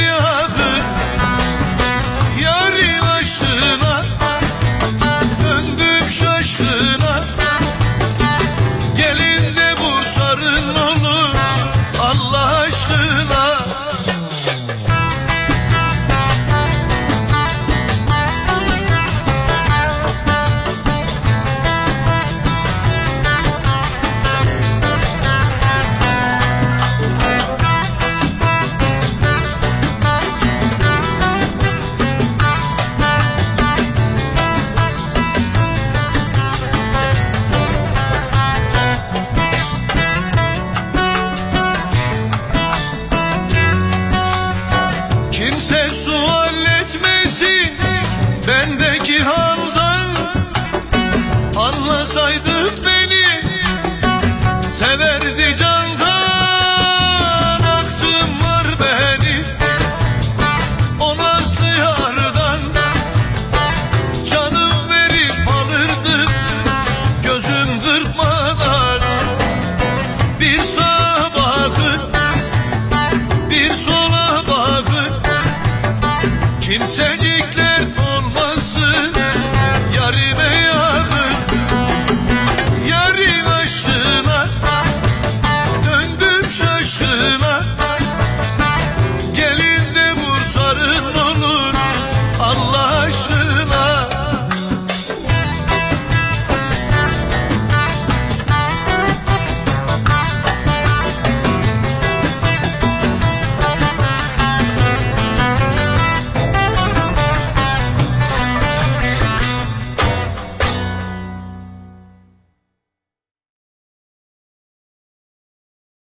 you verdi candan beni. O nazlı yardan verip alırdım gözüm kırpmadan Bir sağa bir sola kimse